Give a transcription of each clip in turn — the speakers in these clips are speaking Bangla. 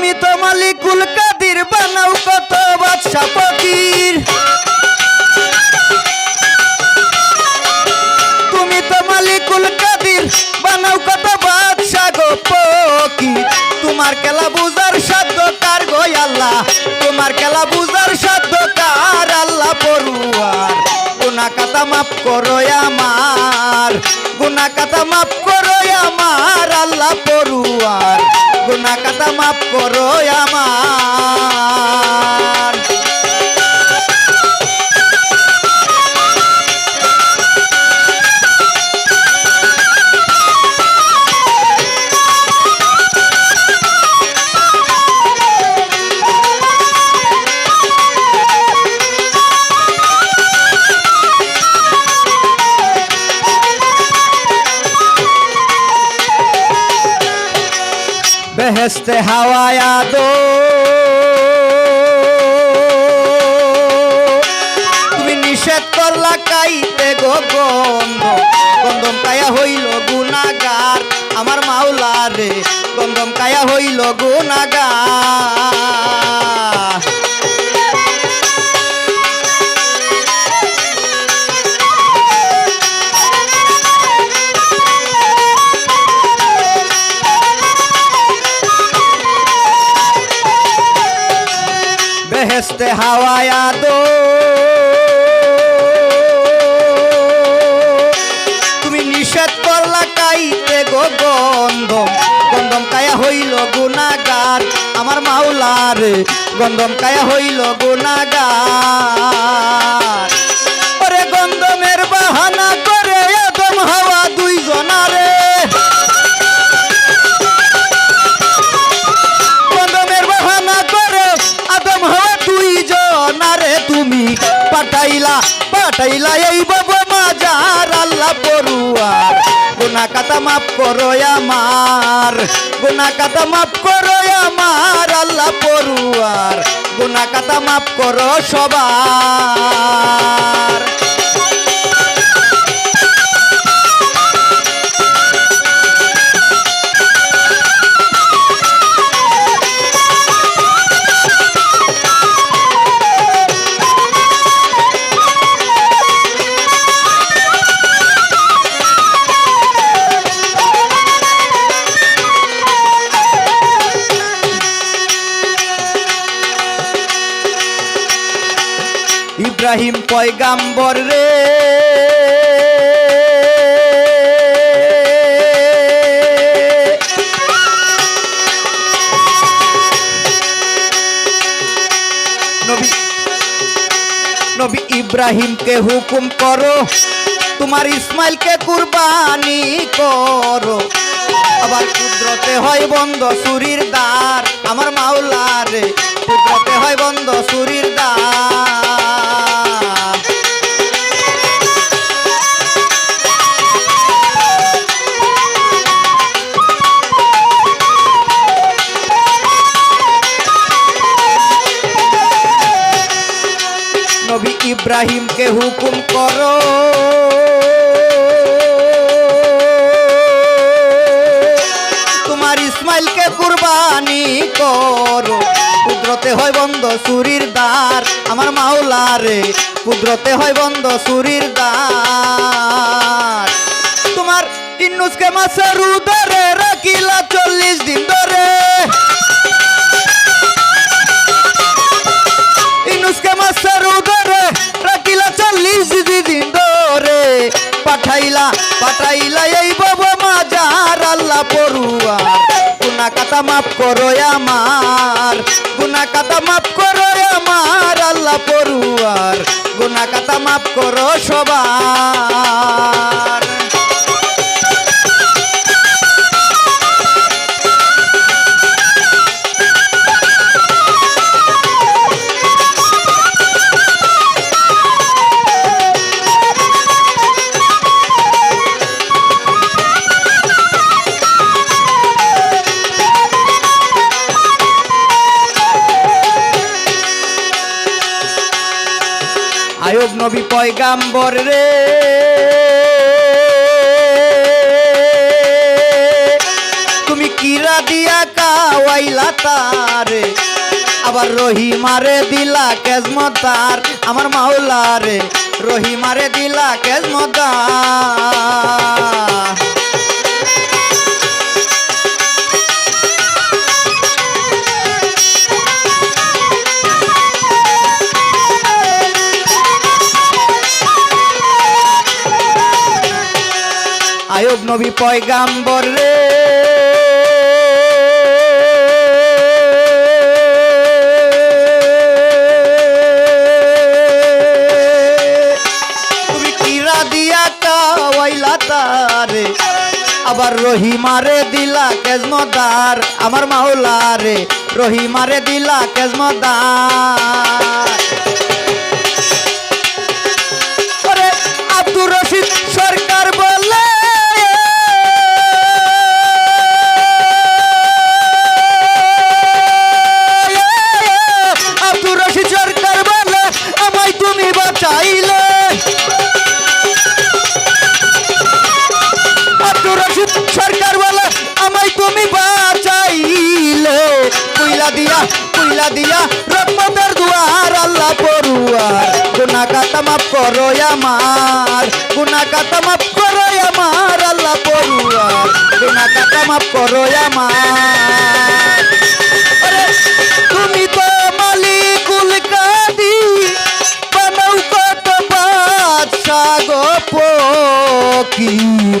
তুমি তো মালিকুল কাদির বানাও কত বাদশা ফকির। তুমি তো মালিকুল কাদির, বানাও কত বাদশা গো ফকির। তোমার খেলা বুঝার সাধ্য কার গো আল্লাহ? তোমার খেলা বুঝার সাধ্য কার আল্লাহ পড়ুয়ার? গুনা কাতা মাফ করো আমার। গুনা কথা মাফ করো আমার আল্লাহ পড়ুয়ার। গুনা কথা মাফ করো আমার। বেহেস্তে হাওয়ায় দো তুমি নিষেধ করলা কাইতে গো গন্ধ। গন্ধম কায়া হইল গুনাগার আমার মাওলা রে গন্ধম কায়া হইল গুনাগার বেহেস্তে হাওয়ায়া দো তুমি নিষেধ করলা কাইতে গো গন্ধম। গন্ধম কায়া হইল গুনাগার আমার মাওলার গন্ধম কায়া হইল গুনাগার ওরে গন্ধমের বাহানা মাফ করো আমার। গুনা কাতা মাফ করো আমার, আল্লাহ পড়ুয়ার। গুনা কাতা মাফ করো সবার। ইব্রাহিম পয়গাম্বর রে। নবী ইব্রাহিমকে হুকুম করো, তোমার ইসমাইলকে কুরবানি করো। আবার কুদরতে হয় বন্ধ সুরির দ্বার, আমার মাওলারে। কুদরতে হয় বন্ধ সুরির দ্বার। ইব্রাহিমকে হুকুম করো। তোমার ইসমাইলকে কুরবানি করো। কুদরতে হয় বন্ধ সুরির দ্বার, আমার মাওলারে। কুদরতে হয় বন্ধ সুরির দ্বার। তোমার ইন্নুসকে মাসের উদরে রাখিলা চল্লিশ দিন পড়ুয়ার গুনা কাটা মাফ করো আমার। গুনা কাটা মাফ করো আমার, আল্লাহ পড়ুয়ার। গুনা কাটা মাফ করো সবার। আয়ব নবী পয়গাম্বর রে। তুমি কিরা দিয়া কাওয়াইলা তারে, আবার রহিমারে দিলা কেজমতার আমার মাওলারে রহিমারে দিলা কেজমতার। আয়ব নবী পয়গাম্বর রে। তুমি কিরা দিয়া কাওয়াইলা তারে, আবার রহিমারে দিলা কেজমদার আমার মাওলারে রহিমারে দিলা কেজমদার। আব্দুর রশিদ সরকার বলে আমায় তুমি বাঁচাইলে। কুইলা দিয়া কুইলা দিয়া, রহমতের দুয়ার, আল্লাহ পড়ুয়ার। গুনা কাতা মাফ করো আমার গুনা কাতা মাফ করো আমার, আল্লাহ পড়ুয়ার। গুনা কাতা মাফ করো আমার। তুমি তো মালিকুল কাদি, বানাও কত বাদশা গো ফকির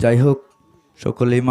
যাই হোক সকলেই মাফ